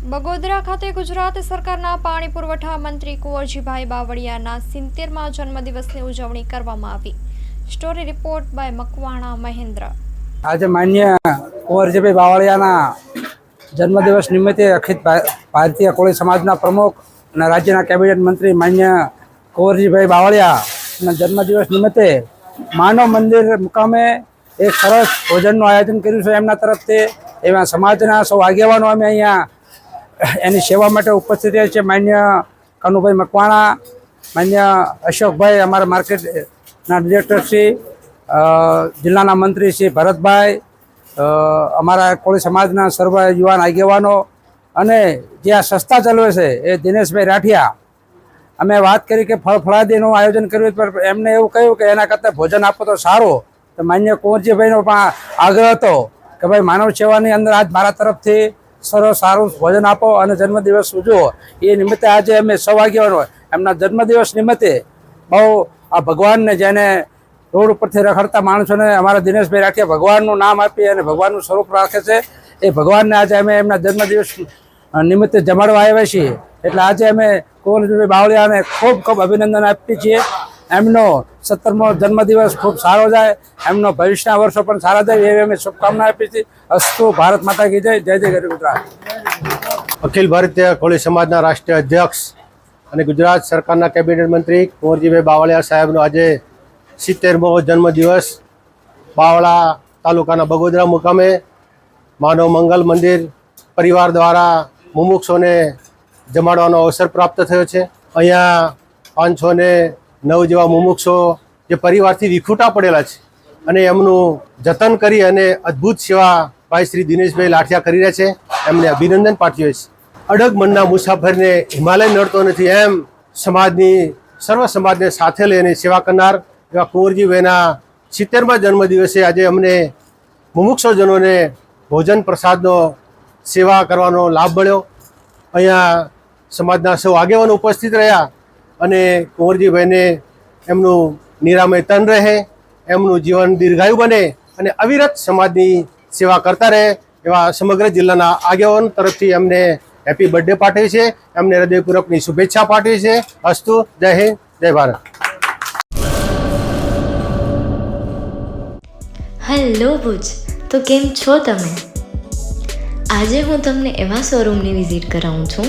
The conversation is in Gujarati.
બગોદરા ખાતે ગુજરાત સરકારના પાણી પુરવઠા મંત્રી કુંવરજીભાઈ બાવળિયાના સિત્તેરમાં જન્મદિવસની ઉજવણી કરવામાં આવી. Story report by Makwana Mahendra. આજે માન્ય કુંવરજીભાઈ બાવળિયાના જન્મદિવસ નિમિત્તે અખિલ ભારતીય કોળી સમાજના પ્રમુખ અને રાજ્યના કેબિનેટ મંત્રી માન્ય કુંવરજીભાઈ બાવળિયાના જન્મદિવસ નિમિત્તે માનવ મંદિર મુકામે એક સરસ ભોજનનું આયોજન કર્યું છે એમના તરફથી. એવા સમાજના સૌ આગેવાનો અમે અહીંયા એની સેવા માટે ઉપસ્થિત રહ્યા છે માન્ય કનુભાઈ મકવાણા, માન્ય અશોકભાઈ અમારા માર્કેટના ડિરેક્ટર શ્રી જિલ્લાના મંત્રી શ્રી ભરતભાઈ અમારા કોળી સમાજના સર્વ યુવાન આગેવાનો અને જે આ સંસ્થા ચલાવે છે એ દિનેશભાઈ રાઠિયા. અમે વાત કરી કે ફળ ફળાદીનું આયોજન કર્યું પણ એમને એવું કહ્યું કે એના કરતાં ભોજન આપો તો સારું. તો માન્ય કુંવરજીભાઈનો પણ આગ્રહ હતો કે ભાઈ માનવ સેવાની અંદર આજ મારા તરફથી સરસ સારું ભોજન આપો અને જન્મદિવસ ઉજવો. એ નિમિત્તે આજે અમે સૌ આગેવાનો એમના જન્મદિવસ નિમિત્તે બહુ આ ભગવાનને જેને રોડ ઉપરથી રખડતા માણસોને અમારા દિનેશભાઈ રાઠિયા ભગવાનનું નામ આપી અને ભગવાનનું સ્વરૂપ રાખે છે. એ ભગવાનને આજે અમે એમના જન્મદિવસ નિમિત્તે જમાડવા આવ્યા છીએ. એટલે આજે અમે કુંવરજીભાઈ બાવળિયાને ખૂબ ખૂબ અભિનંદન આપીએ છીએ. એમનો સત્તરમો જન્મદિવસ ખૂબ સારો જાય, એમનો ભવિષ્યના વર્ષો પણ સારા જાય, એવી અમે શુભકામના આપી છીએ. અસ્તુ, ભારત માતા કી જય જય જય ગરી ગુજરાત. અખિલ ભારતીય કોળી સમાજના રાષ્ટ્રીય અધ્યક્ષ અને ગુજરાત સરકારના કેબિનેટ મંત્રી કુંવરજીભાઈ બાવળિયા સાહેબનો આજે સિત્તેરમો જન્મદિવસ બાવળા તાલુકાના બગોદરા મુકામે માનવ મંગલ મંદિર પરિવાર દ્વારા મુમુક્ષોને જમાડવાનો અવસર પ્રાપ્ત થયો છે. અહીંયા પાંચસો ને નવ જેવા મુમુક્ષો જે પરિવારથી વિખૂટા પડેલા છે અને એમનું જતન કરી અને અદ્ભુત સેવા ભાઈ શ્રી દિનેશભાઈ લાઠિયા કરી રહ્યા છે. એમને અભિનંદન પાઠવીએ છીએ. અડગ મનના મુસાફરને હિમાલય નડતો નથી એમ સમાજની, સર્વ સમાજને સાથે લઈને સેવા કરનાર એવા કુંવરજીભાઈના સિત્તેરમા જન્મદિવસે આજે અમને મુમુક્ષોજનોને ભોજન પ્રસાદનો સેવા કરવાનો લાભ મળ્યો. અહીંયા સમાજના સૌ આગેવાનો ઉપસ્થિત રહ્યા. અને કુંવરજીભાઈને એમનું નિરામય તન રહે, એમનું જીવન દીર્ઘાયુ બને અને અવિરત સમાજની સેવા કરતા રહે એવા સમગ્ર જિલ્લાના આગેવાન તરફથી એમને હેપી બર્થડે પાઠવી છે, એમને હૃદયપૂર્વકની શુભેચ્છા પાઠવી છે. અસ્તુ, જય હિન્દ, જય ભારત. હેલો ભુજ, તો કેમ છો તમે? આજે હું તમને એવા શોરૂમની વિઝિટ કરાવું છું